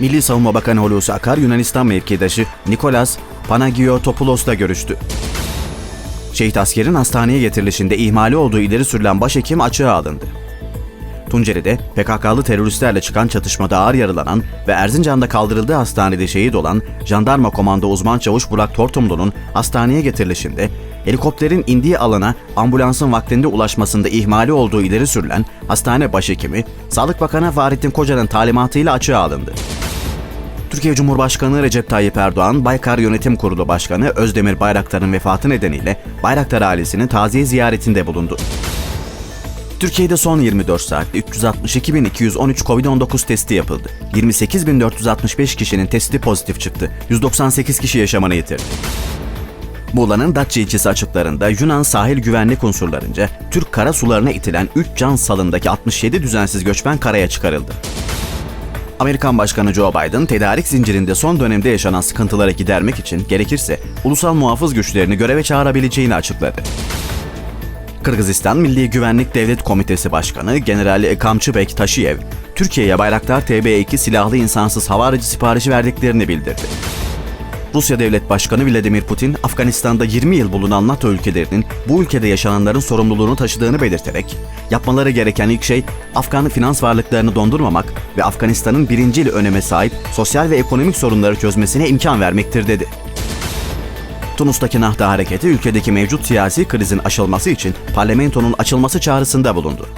Milli Savunma Bakanı Hulusi Akar, Yunanistan mevkidaşı Nikolas Panagiotopoulos görüştü. Şehit askerin hastaneye getirilişinde ihmali olduğu ileri sürülen başhekim açığa alındı. Tunceli'de PKK'lı teröristlerle çıkan çatışmada ağır yaralanan ve Erzincan'da kaldırıldığı hastanede şehit olan Jandarma Komando Uzman Çavuş Burak Tortumlu'nun hastaneye getirilişinde helikopterin indiği alana ambulansın vaktinde ulaşmasında ihmali olduğu ileri sürülen hastane başhekimi, Sağlık Bakanı Fahrettin Koca'nın talimatıyla açığa alındı. Türkiye Cumhurbaşkanı Recep Tayyip Erdoğan, Baykar Yönetim Kurulu Başkanı Özdemir Bayraktar'ın vefatı nedeniyle Bayraktar ailesinin taziye ziyaretinde bulundu. Türkiye'de son 24 saatte 362.213 COVID-19 testi yapıldı. 28.465 kişinin testi pozitif çıktı. 198 kişi yaşamını yitirdi. Muğla'nın Datça ilçesi açıklarında Yunan sahil güvenlik unsurlarınca Türk kara sularına itilen 3 can salındaki 67 düzensiz göçmen karaya çıkarıldı. Amerikan Başkanı Joe Biden, tedarik zincirinde son dönemde yaşanan sıkıntıları gidermek için gerekirse ulusal muhafız güçlerini göreve çağırabileceğini açıkladı. Kırgızistan Milli Güvenlik Devlet Komitesi Başkanı General Kamçıbek Taşiyev, Türkiye'ye Bayraktar TB2 silahlı insansız hava aracı siparişi verdiklerini bildirdi. Rusya Devlet Başkanı Vladimir Putin, Afganistan'da 20 yıl bulunan NATO ülkelerinin bu ülkede yaşananların sorumluluğunu taşıdığını belirterek, yapmaları gereken ilk şey Afgan finans varlıklarını dondurmamak ve Afganistan'ın birincil öneme sahip sosyal ve ekonomik sorunları çözmesine imkan vermektir dedi. Tunus'taki Nahda hareketi ülkedeki mevcut siyasi krizin aşılması için parlamentonun açılması çağrısında bulundu.